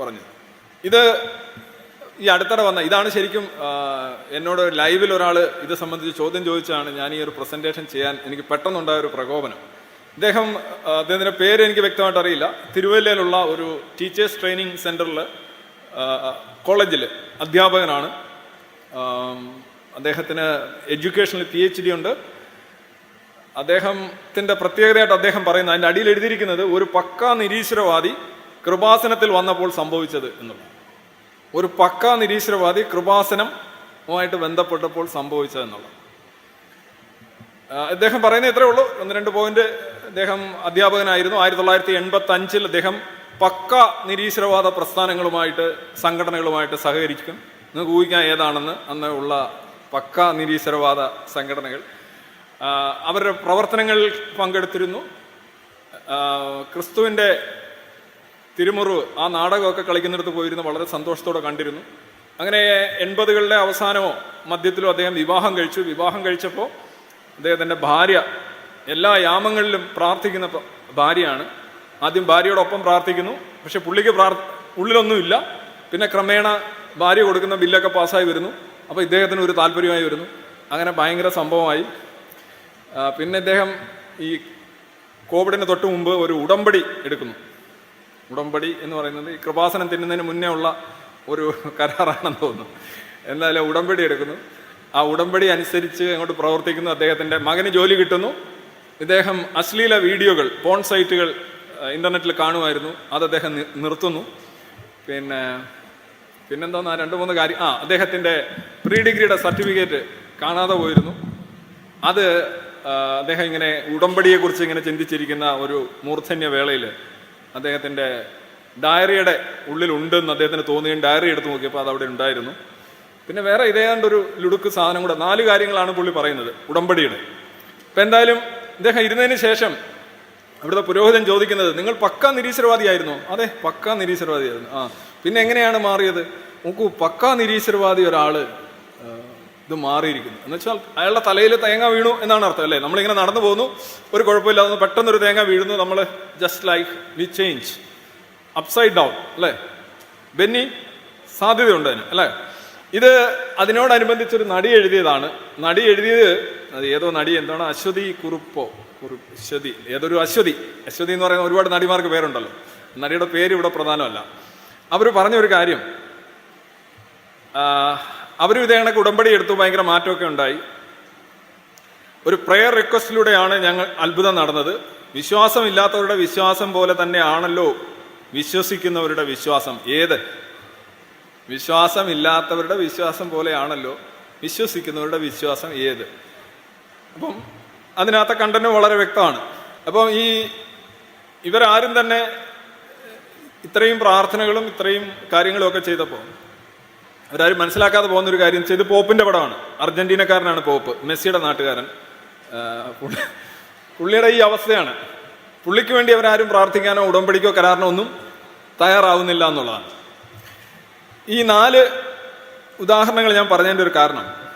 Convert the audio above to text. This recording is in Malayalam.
പറഞ്ഞത്. ഇത് ഈ അടുത്തിടെ വന്ന ഇതാണ് ശരിക്കും എന്നോട് ലൈവിൽ ഒരാൾ ഇത് സംബന്ധിച്ച് ചോദ്യം ചോദിച്ചാണ് ഞാൻ ഈ ഒരു പ്രസന്റേഷൻ ചെയ്യാൻ എനിക്ക് പെട്ടെന്നുണ്ടായ ഒരു പ്രകോപനം. അദ്ദേഹം അദ്ദേഹത്തിന്റെ പേര് എനിക്ക് വ്യക്തമായിട്ട് അറിയില്ല. തിരുവല്ലയിലുള്ള ഒരു ടീച്ചേഴ്സ് ട്രെയിനിങ് സെന്ററിൽ കോളേജിൽ അധ്യാപകനാണ്. അദ്ദേഹത്തിന് എഡ്യൂക്കേഷനിൽ പി എച്ച് ഡി ഉണ്ട്. അദ്ദേഹത്തിന്റെ പ്രത്യേകതയായിട്ട് അദ്ദേഹം പറയുന്നത് അതിന്റെ അടിയിൽ എഴുതിയിരിക്കുന്നത് ഒരു പക്കാ നിരീശ്വരവാദി കൃപാസനത്തിൽ വന്നപ്പോൾ സംഭവിച്ചത് എന്നുള്ളത് ഒരു പക്ക നിരീശ്വരവാദി കൃപാസനവുമായിട്ട് ബന്ധപ്പെട്ടപ്പോൾ സംഭവിച്ചത് എന്നുള്ളത് അദ്ദേഹം പറയുന്നത് ഇത്രേ ഉള്ളൂ. ഒന്ന് രണ്ട് പോയിന്റ്. അദ്ദേഹം അധ്യാപകനായിരുന്നു. ആയിരത്തി തൊള്ളായിരത്തി എൺപത്തി അഞ്ചിൽ അദ്ദേഹം പക്ക നിരീശ്വരവാദ പ്രസ്ഥാനങ്ങളുമായിട്ട് സംഘടനകളുമായിട്ട് സഹകരിക്കും. നിങ്ങൾക്ക് ഊഹിക്കാൻ ഏതാണെന്ന്. അന്ന് ഉള്ള പക്ക നിരീശ്വരവാദ സംഘടനകൾ. അവരുടെ പ്രവർത്തനങ്ങളിൽ പങ്കെടുത്തിരുന്നു. ക്രിസ്തുവിന്റെ തിരുമുറിവ് ആ നാടകമൊക്കെ കളിക്കുന്നിടത്ത് പോയിരുന്ന് വളരെ സന്തോഷത്തോടെ കണ്ടിരുന്നു. അങ്ങനെ എൺപതുകളുടെ അവസാനമോ മധ്യത്തിലോ അദ്ദേഹം വിവാഹം കഴിച്ചു. വിവാഹം കഴിച്ചപ്പോൾ അദ്ദേഹത്തിന്റെ ഭാര്യ എല്ലാ യാമങ്ങളിലും പ്രാർത്ഥിക്കുന്ന ഭാര്യയാണ്. ആദ്യം ഭാര്യയോടൊപ്പം പ്രാർത്ഥിക്കുന്നു. പക്ഷെ പുള്ളിക്ക് പ്രാർ ഉള്ളിലൊന്നുമില്ല. പിന്നെ ക്രമേണ ഭാര്യ കൊടുക്കുന്ന ബില്ലൊക്കെ പാസ്സായി വരുന്നു. അപ്പോൾ ഇദ്ദേഹത്തിന് ഒരു താല്പര്യമായി വരുന്നു. അങ്ങനെ ഭയങ്കര സംഭവമായി. പിന്നെ ഇദ്ദേഹം ഈ കോവിഡിന് തൊട്ട് മുമ്പ് ഒരു ഉടമ്പടി എടുക്കുന്നു. ഉടമ്പടി എന്ന് പറയുന്നത് ഈ കൃപാസനം തിന്നുന്നതിന് മുന്നേ ഉള്ള ഒരു കരാറാണെന്ന് തോന്നുന്നു. എന്നാലും ഉടമ്പടി എടുക്കുന്നു. ആ ഉടമ്പടി അനുസരിച്ച് അങ്ങോട്ട് പ്രവർത്തിക്കുന്നു അദ്ദേഹത്തിന്റെ മകന് ജോലി കിട്ടുന്നു. ഇദ്ദേഹം അശ്ലീല വീഡിയോകൾ പോൺ സൈറ്റുകൾ ഇന്റർനെറ്റിൽ കാണുമായിരുന്നു. അത് അദ്ദേഹം നിർത്തുന്നു. പിന്നെ പിന്നെന്താ രണ്ട് മൂന്ന് കാര്യം ആ അദ്ദേഹത്തിന്റെ പ്രീ ഡിഗ്രിയുടെ സർട്ടിഫിക്കറ്റ് കാണാതെ പോയിരുന്നു. അത് അദ്ദേഹം ഇങ്ങനെ ഉടമ്പടിയെക്കുറിച്ച് ഇങ്ങനെ ചിന്തിച്ചിരിക്കുന്ന ഒരു മൂർധന്യ വേളയിൽ അദ്ദേഹത്തിന്റെ ഡയറിയുടെ ഉള്ളിലുണ്ടെന്ന് അദ്ദേഹത്തിന് തോന്നുകയും ഡയറി എടുത്ത് നോക്കിയപ്പോൾ അത് അവിടെ ഉണ്ടായിരുന്നു. പിന്നെ വേറെ ഇതേതാണ്ട് ഒരു ലുടുക്ക് സാധനം കൂടെ നാല് കാര്യങ്ങളാണ് പുള്ളി പറയുന്നത് ഉടമ്പടിയുടെ. ഇപ്പം എന്തായാലും ഇദ്ദേഹം ഇരുന്നതിന് ശേഷം അവിടുത്തെ പുരോഹിതൻ ചോദിക്കുന്നത് നിങ്ങൾ പക്കാ നിരീശ്വരവാദിയായിരുന്നു? അതെ പക്കാ നിരീശ്വരവാദിയായിരുന്നു. ആ പിന്നെ എങ്ങനെയാണ് മാറിയത്? നോക്കൂ പക്കാ നിരീശ്വരവാദി ഒരാൾ ആ, ഇത് മാറിയിരിക്കുന്നു. എന്ന് വെച്ചാൽ അയാളുടെ തലയിൽ തേങ്ങ വീണു എന്നാണ് അർത്ഥം അല്ലേ? നമ്മളിങ്ങനെ നടന്നു പോകുന്നു. ഒരു കുഴപ്പമില്ലാതെ പെട്ടെന്നൊരു തേങ്ങ വീഴുന്നു. നമ്മൾ just like we change upside down അല്ലേ? ബെന്നി സാധ്യതയുണ്ട് അതിന് അല്ലേ? ഇത് അതിനോടനുബന്ധിച്ചൊരു നടി എഴുതിയതാണ്. നടി എഴുതിയത് അത് ഏതോ നടി എന്താണ്? അശ്വതി കുറുപ്പോ. കുറുപ്പ് അശ്വതി. ഏതൊരു അശ്വതി. അശ്വതി എന്ന് പറയുന്ന ഒരുപാട് നടിമാർക്ക് പേരുണ്ടല്ലോ. നടിയുടെ പേര് ഇവിടെ പ്രധാനമല്ല. അവർ പറഞ്ഞ ഒരു കാര്യം അവരും ഇതേ കണക്ക് ഉടമ്പടി എടുത്തു. ഭയങ്കര മാറ്റമൊക്കെ ഉണ്ടായി. ഒരു പ്രെയർ റിക്വസ്റ്റിലൂടെയാണ് ഞങ്ങൾ അത്ഭുതം നടന്നത്. വിശ്വാസമില്ലാത്തവരുടെ വിശ്വാസം പോലെ തന്നെയാണല്ലോ വിശ്വസിക്കുന്നവരുടെ വിശ്വാസം. ഏത്? വിശ്വാസമില്ലാത്തവരുടെ വിശ്വാസം പോലെയാണല്ലോ വിശ്വസിക്കുന്നവരുടെ വിശ്വാസം ഏത്? അപ്പം അതിനകത്തെ കണ്ടന്റ് വളരെ വ്യക്തമാണ്. അപ്പം ഈ ഇവരാരും തന്നെ ഇത്രയും പ്രാർത്ഥനകളും ഇത്രയും കാര്യങ്ങളും ഒക്കെ ചെയ്തപ്പോൾ അവരാരും മനസ്സിലാക്കാതെ പോകുന്ന ഒരു കാര്യം ചെയ്ത് പോപ്പിന്റെ പടമാണ്. അർജന്റീനക്കാരനാണ് പോപ്പ്. മെസ്സിയുടെ നാട്ടുകാരൻ. പുള്ളിയുടെ ഈ അവസ്ഥയാണ്. പുള്ളിക്ക് വേണ്ടി അവരാരും പ്രാർത്ഥിക്കാനോ ഉടമ്പടിക്കോ കരാറിനോ ഒന്നും തയ്യാറാവുന്നില്ല എന്നുള്ളതാണ്. ഈ നാല് ഉദാഹരണങ്ങൾ ഞാൻ പറഞ്ഞതിന്റെ ഒരു കാരണം.